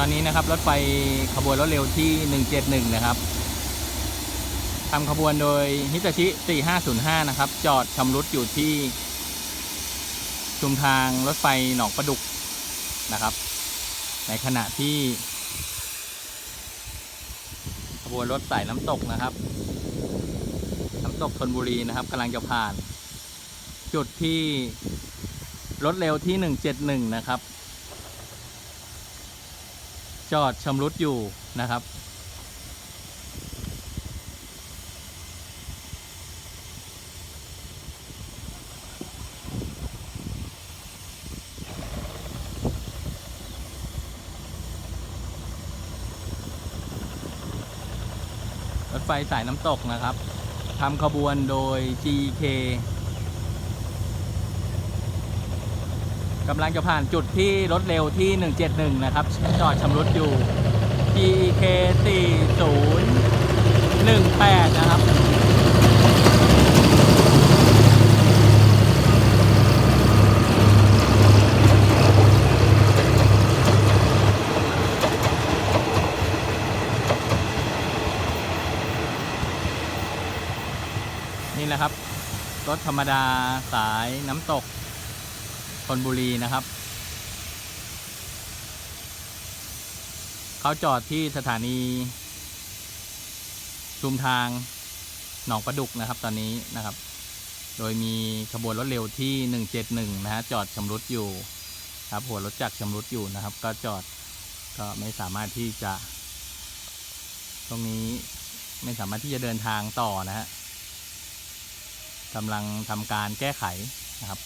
ตอนนี้นะครับรถไฟขบวนรถเร็วที่ 171 นะครับทำขบวนโดยฮิตาชิ 4505 นะครับ จอดชำรุดอยู่ที่ชุมทางรถไฟหนองประดุกนะครับ ในขณะที่ขบวนรถสายน้ำตกนะครับ น้ำตกธนบุรีนะครับกำลังจะผ่าน จุดที่รถเร็วที่ 171 นะครับ จอดชำรุดอยู่นะครับ รถไฟสายน้ำตกนะครับทำขบวนโดย GK กำลังจะผ่านจุดที่รถเร็วที่ 171 นะครับ จอดชำรุดอยู่ GK 4018 นะครับ นี่นะครับ รถธรรมดาสายน้ำตก ธนบุรีนะครับ เขาจอดที่สถานี ชุมทางหนองประดุกนะครับตอนนี้นะครับ โดยมีขบวนรถเร็วที่ 171 นะฮะจอดชำรุดอยู่ครับหัวรถจักรชำรุดอยู่นะครับ ก็จอดก็ไม่สามารถที่จะ ตรงนี้ไม่สามารถที่จะเดินทางต่อนะฮะกำลังทำการแก้ไขนะครับ